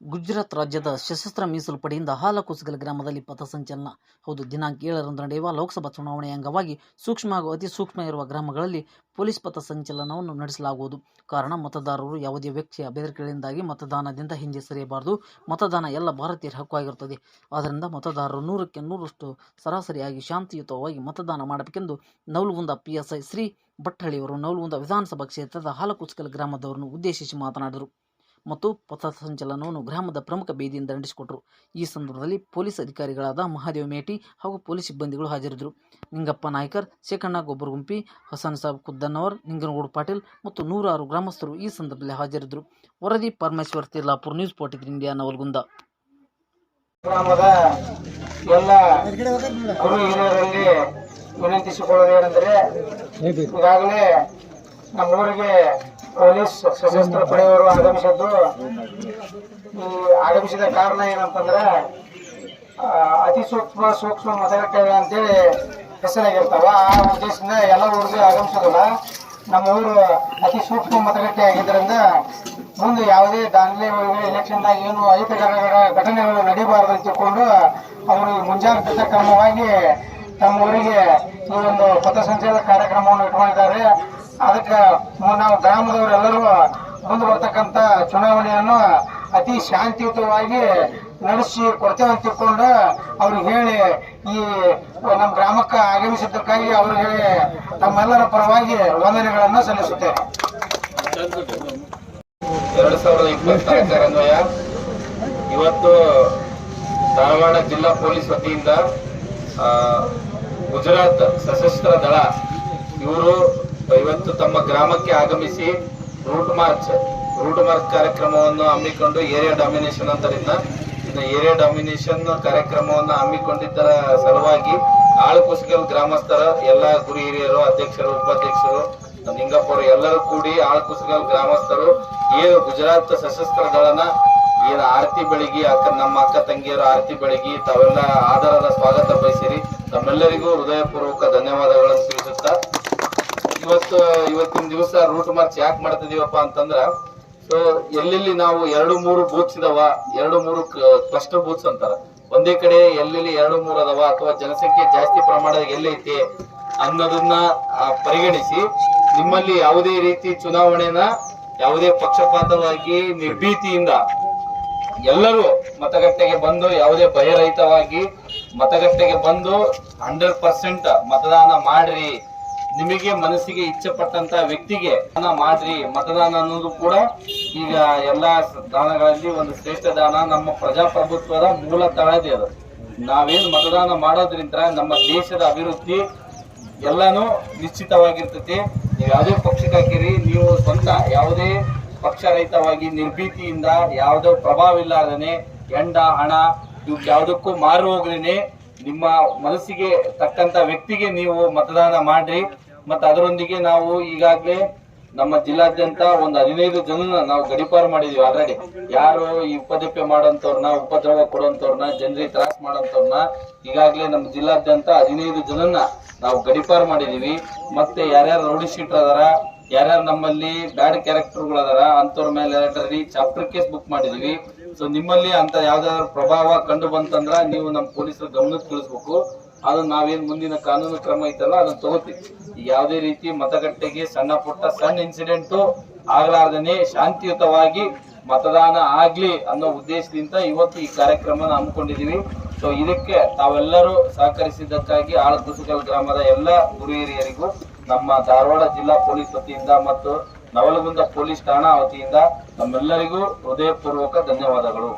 ಗುಜರಾತ್ ರಾಜ್ಯದ ಸಶಸ್ತ್ರ ಮೀಸಲು ಪಡೆಯಿಂದ ಹಾಲಕುಸಗಲ್ ಗ್ರಾಮದಲ್ಲಿ ಪಥಸಂಚಲನ. ಹೌದು, ದಿನಾಂಕ ಏಳರಂದು ನಡೆಯುವ ಲೋಕಸಭಾ ಚುನಾವಣೆಯ ಅಂಗವಾಗಿ ಸೂಕ್ಷ್ಮ ಹಾಗೂ ಅತಿ ಸೂಕ್ಷ್ಮ ಇರುವ ಗ್ರಾಮಗಳಲ್ಲಿ ಪೊಲೀಸ್ ಪಥಸಂಚಲನವನ್ನು ನಡೆಸಲಾಗುವುದು. ಕಾರಣ, ಮತದಾರರು ಯಾವುದೇ ವ್ಯಕ್ತಿಯ ಬೆದರಿಕೆಗಳಿಂದಾಗಿ ಮತದಾನದಿಂದ ಹಿಂದೆ ಸರಿಯಬಾರದು. ಮತದಾನ ಎಲ್ಲ ಭಾರತೀಯರ ಹಕ್ಕು ಆಗಿರುತ್ತದೆ ಆದ್ದರಿಂದ ಮತದಾರರು ನೂರಕ್ಕೆ ನೂರಷ್ಟು ಸರಾಸರಿಯಾಗಿ ಶಾಂತಿಯುತವಾಗಿ ಮತದಾನ ಮಾಡಬೇಕೆಂದು ನವಲಗುಂದ ಪಿಎಸ್ಐ ಶ್ರೀ ಭಟ್ಟಳ್ಳಿಯವರು ನವಲಗುಂದ ವಿಧಾನಸಭಾ ಕ್ಷೇತ್ರದ ಹಾಲಕುಸ್ಕಲ್ ಗ್ರಾಮದವರನ್ನು ಉದ್ದೇಶಿಸಿ ಮಾತನಾಡಿದರು. ಮತ್ತು ಪಥಸಂಚಲನವನ್ನು ಗ್ರಾಮದ ಪ್ರಮುಖ ಬೀದಿಯಿಂದ ನಡೆಸಿಕೊಟ್ಟರು ಈ ಸಂದರ್ಭದಲ್ಲಿ ಪೊಲೀಸ್ ಅಧಿಕಾರಿಗಳಾದ ಮಹಾದೇವ ಮೇಟಿ ಹಾಗೂ ಪೊಲೀಸ್ ಸಿಬ್ಬಂದಿಗಳು ಹಾಜರಿದ್ದರು. ನಿಂಗಪ್ಪ ನಾಯ್ಕರ್, ಶೇಖಣ್ಣ ಗೊಬ್ಬರಗುಂಪಿ, ಹಸನ್ ಸಾಬ್ ಖುದ್ದನ್ನವರ್ ನಿಂಗನಗೌಡ ಪಾಟೀಲ್ ಮತ್ತು ನೂರಾರು ಗ್ರಾಮಸ್ಥರು ಈ ಸಂದರ್ಭದಲ್ಲಿ ಹಾಜರಿದ್ದರು. ವರದಿ Parameshwar Tirlapur news forty India, Navalgund. ಎಲ್ಲ ಗುರು ಹಿರಿಯರಲ್ಲಿ ವಿನಂತಿಸಿಕೊಳ್ಳೋದೇನೆಂದರೆ, ಈಗಾಗಲೇ ನಮ್ಮೂರಿಗೆ ಪೊಲೀಸ್ ಸಶಸ್ತ್ರ ಪಡೆಯವರು ಆಗಮಿಸಿದ್ದು, ಈ ಆಗಮಿಸಿದ ಕಾರಣ ಏನಂತಂದ್ರೆ ಅತಿ ಸೂಕ್ಷ್ಮ ಸೂಕ್ಷ್ಮ ಮತಗಟ್ಟೆಗಳು ಅಂತೇಳಿ ಹೆಸರಾಗಿರ್ತಾವ. ಆ ಉದ್ದೇಶದಿಂದ ಎಲ್ಲ ಊರಿಗೆ ಆಗಮಿಸೋದಿಲ್ಲ. ನಮ್ಮ ಊರು ಅತಿ ಸೂಕ್ಷ್ಮ ಮತಗಟ್ಟೆ ಆಗಿದ್ದರಿಂದ ಮುಂದೆ ಯಾವುದೇ ದಾಂಧಲೆ ಎಲೆಕ್ಷನ್ದಾಗ ಏನು ಅಹಿತಕರ ಘಟನೆಗಳು ನಡೀಬಾರದು ಅಂತ ತಿಳ್ಕೊಂಡು ಅವರು ಮುಂಜಾಗ್ರತಾ ಕ್ರಮವಾಗಿ ತಮ್ಮ ಊರಿಗೆ ಈ ಒಂದು ಪಥಸಂಚಲನ ಕಾರ್ಯಕ್ರಮವನ್ನು ಇಟ್ಕೊಂಡಿದ್ದಾರೆ. ಅದಕ್ಕೆ ನಾವು ಗ್ರಾಮದವರೆಲ್ಲರೂ ಮುಂದೆ ಬರ್ತಕ್ಕಂಥ ಚುನಾವಣೆಯನ್ನು ಅತಿ ಶಾಂತಿಯುತವಾಗಿ ನಡೆಸಿ ಕೊಡ್ತೇವೆ ಅಂತ ತಿಳ್ಕೊಂಡು ಅವ್ರಿಗೆ ಹೇಳಿ ಈ ನಮ್ಮ ಗ್ರಾಮಕ್ಕೆ ಆಗಮಿಸಿದ್ದಕ್ಕಾಗಿ ಅವರಿಗೆ ತಮ್ಮೆಲ್ಲರ ಪರವಾಗಿ ವಂದನೆಗಳನ್ನು ಸಲ್ಲಿಸುತ್ತೇವೆ ಎರಡು ಸಾವಿರದ ಇಪ್ಪತ್ನಾಲ್ಕರ ಅನ್ವಯ. ಇವತ್ತು ಧಾರವಾಡ ಜಿಲ್ಲಾ ಪೊಲೀಸ್ ವತಿಯಿಂದ ಗುಜರಾತ್ ಸಶಸ್ತ್ರ ದಳ ಇವರು ಇವತ್ತು ತಮ್ಮ ಗ್ರಾಮಕ್ಕೆ ಆಗಮಿಸಿ ರೂಟ್ ಮಾರ್ಚ್ ರೂಟ್ ಮಾರ್ಚ್ ಕಾರ್ಯಕ್ರಮವನ್ನು ಹಮ್ಮಿಕೊಂಡು ಏರಿಯಾ ಡಾಮಿನೇಷನ್ ಅಂತರಿಂದ ಏರಿಯಾ ಡಾಮಿನೇಷನ್ ಕಾರ್ಯಕ್ರಮವನ್ನು ಹಮ್ಮಿಕೊಂಡಿದ್ದರ ಸಲುವಾಗಿ ಆಳುಕುಸ್ಗಲ್ ಗ್ರಾಮಸ್ಥರ, ಎಲ್ಲ ಗುರು ಹಿರಿಯರು, ಅಧ್ಯಕ್ಷರು, ಉಪಾಧ್ಯಕ್ಷರು, ನಿಂಗಪ್ಪರು ಎಲ್ಲರೂ ಕೂಡಿ ಆಳ್ಕುಸ್ಗಲ್ ಗ್ರಾಮಸ್ಥರು, ಏನು ಗುಜರಾತ್ ಸಶಸ್ತ್ರ ದಳನ ಏನು ಆರತಿ ಬೆಳಗಿ, ಅಕ್ಕ ನಮ್ಮ ಅಕ್ಕ ತಂಗಿಯರು ಆರತಿ ಬೆಳಗಿ, ತಾವೆಲ್ಲ ಆಧಾರದ ಸ್ವಾಗತ ಬಯಸಿರಿ. ತಮ್ಮೆಲ್ಲರಿಗೂ ಹೃದಯಪೂರ್ವಕ ಧನ್ಯವಾದಗಳನ್ನು ತಿಳಿಸುತ್ತಾ ಇವತ್ತು, ಇವತ್ತಿನ ದಿವಸ ರೂಟ್ ಮಾರ್ಚ್ ಯಾಕೆ ಮಾಡ್ತಿದೀವಪ್ಪ ಅಂತಂದ್ರ ಸೊ ಎಲ್ಲೆಲ್ಲಿ ನಾವು ಎರಡು ಮೂರು ಬೂತ್ಸ್ ಇದಾವ, ಎರಡು ಮೂರು ಕ್ಲಸ್ಟರ್ ಬೂತ್ಸ್ ಅಂತಾರ. ಒಂದೇ ಕಡೆ ಎಲ್ಲೆಲ್ಲಿ ಎರಡು ಮೂರು ಅದಾವ ಅಥವಾ ಜನಸಂಖ್ಯೆ ಜಾಸ್ತಿ ಪ್ರಮಾಣದ ಎಲ್ಲೈತಿ ಅನ್ನೋದನ್ನ ಪರಿಗಣಿಸಿ ನಿಮ್ಮಲ್ಲಿ ಯಾವುದೇ ರೀತಿ ಚುನಾವಣೆನ ಯಾವುದೇ ಪಕ್ಷಪಾತವಾಗಿ ನಿರ್ಭೀತಿಯಿಂದ ಎಲ್ಲರೂ ಮತಗಟ್ಟೆಗೆ ಬಂದು ಯಾವುದೇ ಭಯರಹಿತವಾಗಿ ಮತಗಟ್ಟೆಗೆ ಬಂದು ಹಂಡ್ರೆಡ್ ಪರ್ಸೆಂಟ್ ಮತದಾನ ಮಾಡ್ರಿ. ನಿಮಗೆ ಮನಸ್ಸಿಗೆ ಇಚ್ಛೆ ಪಟ್ಟಂತ ವ್ಯಕ್ತಿಗೆ ಮಾಡ್ರಿ. ಮತದಾನ ಅನ್ನೋದು ಕೂಡ ಈಗ ಎಲ್ಲಾ ದಾನಗಳಲ್ಲಿ ಒಂದು ಶ್ರೇಷ್ಠ ದಾನ ನಮ್ಮ ಪ್ರಜಾಪ್ರಭುತ್ವದ ಮೂಲ ತಳದಿ ಅದು. ನಾವೇನ್ ಮತದಾನ ಮಾಡೋದ್ರಿಂದ ನಮ್ಮ ದೇಶದ ಅಭಿವೃದ್ಧಿ ಎಲ್ಲಾನು ನಿಶ್ಚಿತವಾಗಿರ್ತೈತಿ ನೀವು ಯಾವುದೇ ಪಕ್ಷಕ್ಕೆ ಹಾಕಿರಿ, ನೀವು ಸ್ವಂತ ಯಾವುದೇ ಪಕ್ಷರಹಿತವಾಗಿ ನಿರ್ಭೀತಿಯಿಂದ ಯಾವುದೋ ಪ್ರಭಾವ ಇಲ್ಲಾರನೆ ಎಂಡ, ಹಣ ಇವ್ ಯಾವುದಕ್ಕೂ ಮಾರು ಹೋಗ್ದೇನೆ ನಿಮ್ಮ ಮನಸ್ಸಿಗೆ ತಕ್ಕಂತ ವ್ಯಕ್ತಿಗೆ ನೀವು ಮತದಾನ ಮಾಡ್ರಿ. ಮತ್ತೆ ಅದರೊಂದಿಗೆ ನಾವು ಈಗಾಗಲೇ ನಮ್ಮ ಜಿಲ್ಲಾದ್ಯಂತ ಒಂದು ಹದಿನೈದು ಜನನ ನಾವು ಗಡಿಪಾರು ಮಾಡಿದೀವಿ ಆಲ್ರೆಡಿ ಯಾರು ಈ ಉಪದ್ರವ ಮಾಡೋಂಥವ್ರನ್ನ ಉಪದ್ರವ ಕೊಡೋಂಥವ್ರನ್ನ ಜನರಿಗೆ ತ್ರಾಸ್ ಮಾಡೋಂಥವ್ರನ್ನ ಈಗಾಗಲೇ ನಮ್ಮ ಜಿಲ್ಲಾದ್ಯಂತ ಹದಿನೈದು ಜನನ್ನ ನಾವು ಗಡಿಪಾರು ಮಾಡಿದೀವಿ. ಮತ್ತೆ ಯಾರ್ಯಾರು ರೌಡಿ ಶೀಟ್ ಅದಾರ ಯಾರ್ಯಾರು ನಮ್ಮಲ್ಲಿ ಬ್ಯಾಡ್ ಕ್ಯಾರೆಕ್ಟರ್ಗಳು ಅದಾರ ಅಂತವ್ರ ಮೇಲೆ ಎಲೆಕ್ಟ್ರಿ ಚಾಪ್ಟರ್ ಕೇಸ್ ಬುಕ್ ಮಾಡಿದೀವಿ. ಸೊ ನಿಮ್ಮಲ್ಲಿ ಅಂತ ಯಾವ್ದಾದ್ರು ಪ್ರಭಾವ ಕಂಡು ಬಂತಂದ್ರ ನೀವು ನಮ್ಮ ಪೊಲೀಸರ ಗಮನಕ್ಕೆ ತಿಳಿಸ್ಬೇಕು. ಅದನ್ನ ನಾವೇನ್ ಮುಂದಿನ ಕಾನೂನು ಕ್ರಮ ಐತಲ್ಲ, ಅದನ್ನ ತಗೋತೀವಿ. ಯಾವುದೇ ರೀತಿ ಮತಗಟ್ಟೆಗೆ ಸಣ್ಣ ಪುಟ್ಟ ಸಣ್ಣ ಇನ್ಸಿಡೆಂಟ್ ಆಗ್ಲಾರ್ದನೆ ಶಾಂತಿಯುತವಾಗಿ ಮತದಾನ ಆಗ್ಲಿ ಅನ್ನೋ ಉದ್ದೇಶದಿಂದ ಇವತ್ತು ಈ ಕಾರ್ಯಕ್ರಮನ ಹಮ್ಮಿಕೊಂಡಿದೀವಿ. ಸೊ ಇದಕ್ಕೆ ತಾವೆಲ್ಲರೂ ಸಹಕರಿಸಿದ್ದಕ್ಕಾಗಿ ಆಳ ಗ್ರಾಮದ ಎಲ್ಲ ಗುರು ಹಿರಿಯರಿಗೂ ನಮ್ಮ ಧಾರವಾಡ ಜಿಲ್ಲಾ ಪೊಲೀಸ್ ವತಿಯಿಂದ ಮತ್ತು ನವಲಗುಂದ ಪೊಲೀಸ್ ಠಾಣಾ ವತಿಯಿಂದ ನಮ್ಮೆಲ್ಲರಿಗೂ ಹೃದಯಪೂರ್ವಕ ಧನ್ಯವಾದಗಳು.